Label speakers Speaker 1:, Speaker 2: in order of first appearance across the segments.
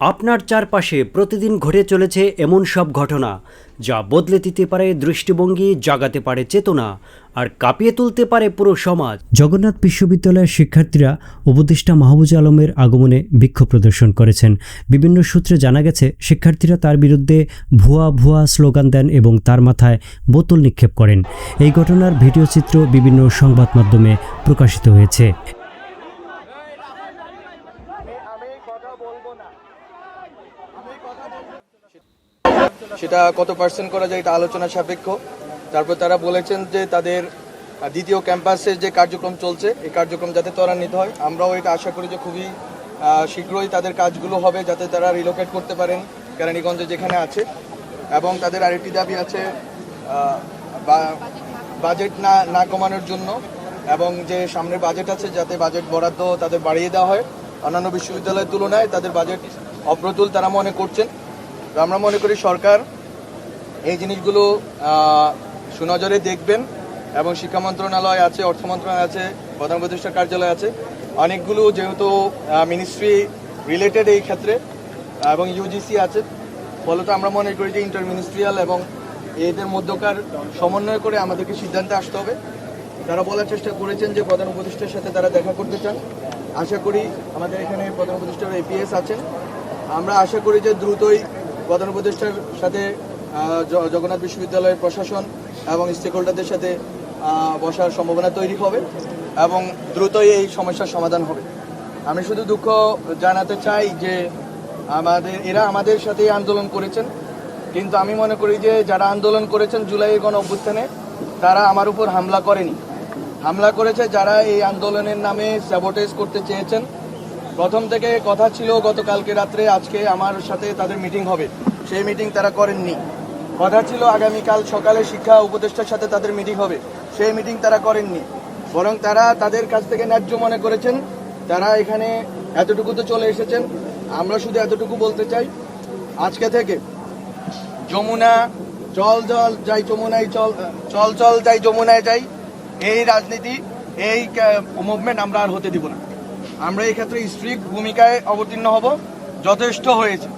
Speaker 1: আপনার চারপাশে প্রতিদিন ঘটে চলেছে এমন সব ঘটনা, যা বদলে দিতে পারে দৃষ্টিভঙ্গি, জাগাতে পারে চেতনা, আর কাঁপিয়ে তুলতে পারে পুরো সমাজ। জগন্নাথ বিশ্ববিদ্যালয়ের শিক্ষার্থীরা উপদেষ্টা মাহবুজ আলমের আগমনে বিক্ষোভ প্রদর্শন করেছেন। বিভিন্ন সূত্রে জানা গেছে, শিক্ষার্থীরা তার বিরুদ্ধে ভুয়া ভুয়া স্লোগান দেন এবং তার মাথায় বোতল নিক্ষেপ করেন। এই ঘটনার ভিডিও চিত্র বিভিন্ন সংবাদ মাধ্যমে প্রকাশিত হয়েছে।
Speaker 2: সেটা কত পার্সেন্ট করা যায় এটা আলোচনা সাপেক্ষ। তারপর তারা বলেছেন যে তাদের দ্বিতীয় ক্যাম্পাসের যে কার্যক্রম চলছে, এই কার্যক্রম যাতে ত্বরান্বিত হয়। আমরাও এটা আশা করি যে খুবই শীঘ্রই তাদের কাজগুলো হবে যাতে তারা রিলোকেট করতে পারেন কেরানীগঞ্জে যেখানে আছে। এবং তাদের আরেকটি দাবি আছে বাজেট না না কমানোর জন্য। এবং যে সামনে বাজেট আছে যাতে বাজেট বরাদ্দ তাদের বাড়িয়ে দেওয়া হয়। অন্যান্য বিশ্ববিদ্যালয়ের তুলনায় তাদের বাজেট অপ্রতুল তারা মনে করছেন। আমরা মনে করি সরকার এই জিনিসগুলো সুনজরে দেখবেন এবং শিক্ষা মন্ত্রণালয় আছে, অর্থ মন্ত্রণালয় আছে প্রধান উপদেষ্টার কার্যালয় আছে। অনেকগুলো যেহেতু মিনিস্ট্রি রিলেটেড এই ক্ষেত্রে এবং ইউজিসি আছে। ফলত আমরা মনে করি যে ইন্টার মিনিস্ট্রিয়াল এবং এদের মধ্যকার সমন্বয় করে আমাদেরকে সিদ্ধান্তে আসতে হবে। তারা বলার চেষ্টা করেছেন যে প্রধান উপদেষ্টার সাথে তারা দেখা করতে চান। আশা করি আমাদের এখানে প্রধান উপদেষ্টার এপিএস আছেন। আমরা আশা করি যে দ্রুতই প্রধান উপদেষ্টার সাথে জগন্নাথ বিশ্ববিদ্যালয়ের প্রশাসন এবং স্টেক হোল্ডারদের সাথে বসার সম্ভাবনা তৈরি হবে এবং দ্রুতই এই সমস্যার সমাধান হবে। আমি শুধু দুঃখ জানাতে চাই যে আমাদের, এরা আমাদের সাথে আন্দোলন করেছেন, কিন্তু আমি মনে করি যে যারা আন্দোলন করেছেন জুলাইয়ের গণ অভ্যুত্থানে, তারা আমার উপর হামলা করেনি। হামলা করেছে যারা এই আন্দোলনের নামে স্যাবোটেজ করতে চেয়েছেন। প্রথম থেকে কথা ছিল, গতকালকে রাত্রে আজকে আমার সাথে তাদের মিটিং হবে। সেই মিটিং তারা করেননি। কথা ছিল আগামীকাল সকালে শিক্ষা উপদেষ্টার সাথে তাদের মিটিং হবে। সেই মিটিং তারা করেননি। বরং তারা তাদের কাছ থেকে ন্যায্য মনে করেছেন। তারা এখানে এতটুকু তো চলে এসেছেন। আমরা শুধু এতটুকু বলতে চাই, আজকে থেকে যমুনা, চল জল যাই যমুনায় চল চল চল যাই যমুনায় যাই, এই রাজনীতি, এই মুভমেন্ট আমরা আর হতে দিব না। আমরা এই ক্ষেত্রে স্ট্রিক্ট ভূমিকায় অবতীর্ণ হব, যথেষ্ট হয়েছে।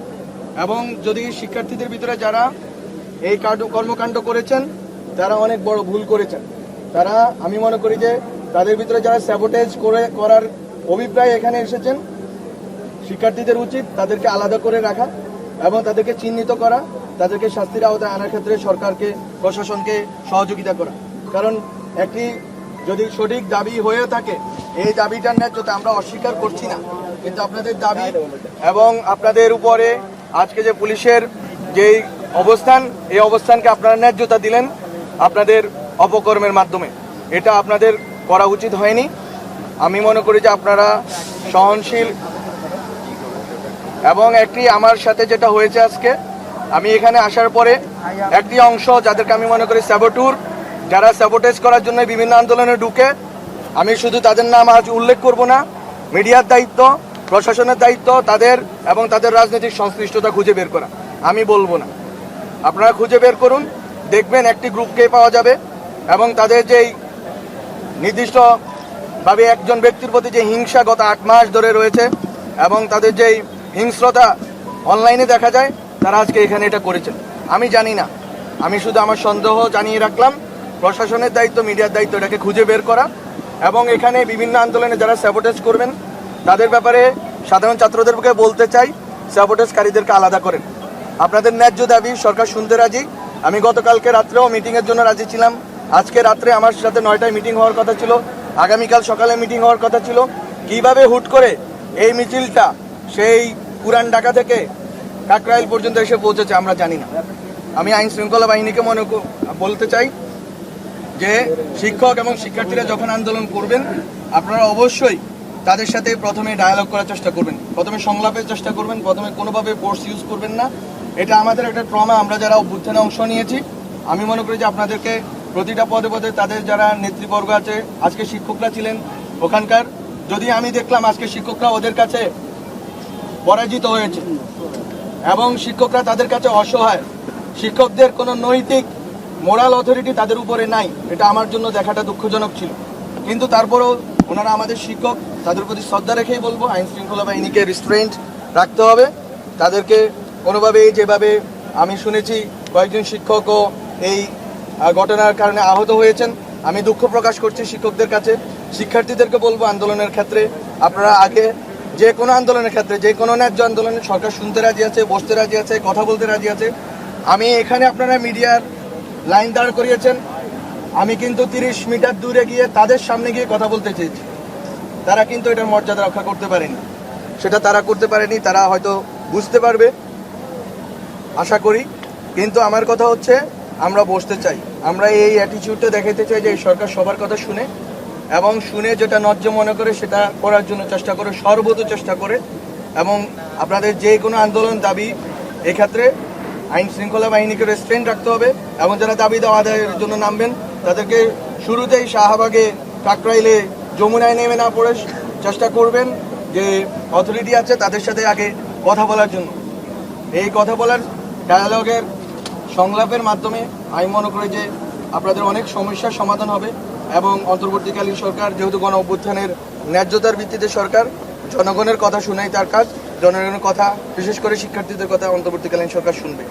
Speaker 2: এবং যদি শিক্ষার্থীদের ভিতরে যারা এই কর্মকাণ্ড করেছেন, তারা অনেক বড় ভুল করেছেন। তারা, আমি মনে করি যে তাদের ভিতরে যারা স্যাবোটেজ করে, করার অভিপ্রায় এখানে এসেছেন, শিক্ষার্থীদের উচিত তাদেরকে আলাদা করে রাখা এবং তাদেরকে চিহ্নিত করা, তাদেরকে শাস্তির আওতায় আনার ক্ষেত্রে সরকারকে, প্রশাসনকে সহযোগিতা করা। কারণ একটি যদি সঠিক দাবি হয়ে থাকে, এই দাবিটার ন্যায্যতা আমরা অস্বীকার করছি না। কিন্তু আপনাদের দাবি এবং আপনাদের উপরে আজকে যে পুলিশের যেই অবস্থান, এই অবস্থানকে আপনারা ন্যায্যতা দিলেন আপনাদের অপকর্মের মাধ্যমে। এটা আপনাদের করা উচিত হয়নি। আমি মনে করি যে আপনারা সহনশীল এবং একটি আমার সাথে যেটা হয়েছে আজকে, আমি এখানে আসার পরে একটি অংশ যাদেরকে আমি মনে করি স্যাবোটুর যারা স্যাবোটেজ করার জন্য বিভিন্ন আন্দোলনে ঢুকে, আমি শুধু তাদের নাম আজ উল্লেখ করব না, মিডিয়ার দায়িত্ব, প্রশাসনের দায়িত্ব, তাদের এবং তাদের রাজনৈতিক সংশ্লিষ্টতা খুঁজে বের করা। আমি বলব না। আপনারা খুঁজে বের করুন, দেখবেন একটি গ্রুপকে পাওয়া যাবে এবং তাদের যেই নির্দিষ্টভাবে একজন ব্যক্তির প্রতি যে হিংসা গত আট মাস ধরে রয়েছে এবং তাদের যেই হিংস্রতা অনলাইনে দেখা যায়, তারা আজকে এখানে এটা করেছেন। আমি জানি না। আমি শুধু আমার সন্দেহ জানিয়ে রাখলাম, প্রশাসনের দায়িত্ব মিডিয়ার দায়িত্ব, এটাকে খুঁজে বের করা এবং এখানে বিভিন্ন আন্দোলনে যারা স্যাবোটেজ করবেন, তাদের ব্যাপারে সাধারণ ছাত্রদেরকে বলতে চাই স্যাবোটেজকারীদেরকে আলাদা করেন। আপনাদের ন্যায্য দাবি, সরকার শুনতে রাজি। আমি গতকালকে রাত্রেও মিটিংয়ের জন্য রাজি ছিলাম। আজকে রাত্রে আমার সাথে নয়টায় মিটিং হওয়ার কথা ছিল। আগামীকাল সকালে মিটিং হওয়ার কথা ছিল। কীভাবে হুট করে এই মিছিলটা সেই পুরান ঢাকা থেকে কাকরাইল পর্যন্ত এসে পৌঁছেছে আমরা জানি না। আমি আইন শৃঙ্খলা বাহিনীকে মনে বলতে চাই যে শিক্ষক এবং শিক্ষার্থীরা যখন আন্দোলন করবেন, আপনারা অবশ্যই তাদের সাথে প্রথমে ডায়ালগ করার চেষ্টা করবেন। প্রথমে সংলাপের চেষ্টা করবেন। প্রথমে কোনোভাবে ফোর্স ইউজ করবেন না। এটা আমাদের একটা ট্রমা, আমরা যারা অভ্যুত্থানে অংশ নিয়েছি, আমি মনে করি যে আপনাদেরকে প্রতিটা পদে পদে তাদের যারা নেতৃবর্গ আছে, আজকে শিক্ষকরা ছিলেন ওখানকার, যদি আমি দেখলাম আজকে শিক্ষকরা ওদের কাছে পরাজিত হয়েছে, এবং শিক্ষকরা তাদের কাছে অসহায়, শিক্ষকদের কোনো নৈতিক, মোরাল অথরিটি তাদের উপরে নাই, এটা আমার জন্য দেখাটা দুঃখজনক ছিল। কিন্তু তারপরেও ওনারা আমাদের শিক্ষক, তাদের প্রতি শ্রদ্ধা রেখেই বলব আইন শৃঙ্খলা বাহিনীকে রিস্ট্রেন্ট রাখতে হবে, তাদেরকে কোনোভাবে যেভাবে আমি শুনেছি কয়েকজন শিক্ষকও এই ঘটনার কারণে আহত হয়েছেন, আমি দুঃখ প্রকাশ করছি শিক্ষকদের কাছে। শিক্ষার্থীদেরকে বলব আন্দোলনের ক্ষেত্রে, আপনারা আগে যে কোনো আন্দোলনের ক্ষেত্রে, যে কোনো ন্যায্য আন্দোলনে সরকার শুনতে রাজি আছে, বসতে রাজি আছে, কথা বলতে রাজি আছে। আমি এখানে আপনারা মিডিয়ার লাইন দাঁড় করিয়েছেন। আমি কিন্তু তিরিশ মিটার দূরে গিয়ে তাদের সামনে গিয়ে কথা বলতে চেয়েছি। তারা কিন্তু এটার মর্যাদা রক্ষা করতে পারেনি। সেটা তারা করতে পারেনি, তারা হয়তো বুঝতে পারবে। আশা করি। কিন্তু আমার কথা হচ্ছে, আমরা বসতে চাই। আমরা এই অ্যাটিটিউডটা দেখাতে চাই যে এই সরকার সবার কথা শুনে এবং শুনে যেটা ন্যায্য মনে করে সেটা করার জন্য চেষ্টা করে, সর্বত চেষ্টা করে এবং আপনাদের যে কোনো আন্দোলন দাবি এক্ষেত্রে আইন শৃঙ্খলা বাহিনীকে রেস্ট্রেন্ট রাখতে হবে এবং যারা দাবি দেওয়া আদায়ের জন্য নামবেন, তাদেরকে শুরুতেই শাহবাগে কাকরাইলে যমুনায় নেমে না পড়ে চেষ্টা করবেন যে অথরিটি আছে তাদের সাথে আগে কথা বলার জন্য। এই কথা বলার ডায়ালগের সংলাপের মাধ্যমে আমি মনে করি যে আপনাদের অনেক সমস্যার সমাধান হবে এবং অন্তর্বর্তীকালীন সরকার যেহেতু গণ অভ্যুত্থানের ন্যায্যতার ভিত্তিতে সরকার, জনগণের কথা শুনাই তার কাজ, জনগণের কথা, বিশেষ করে শিক্ষার্থীদের কথা অন্তর্বর্তীকালীন সরকার শুনবে।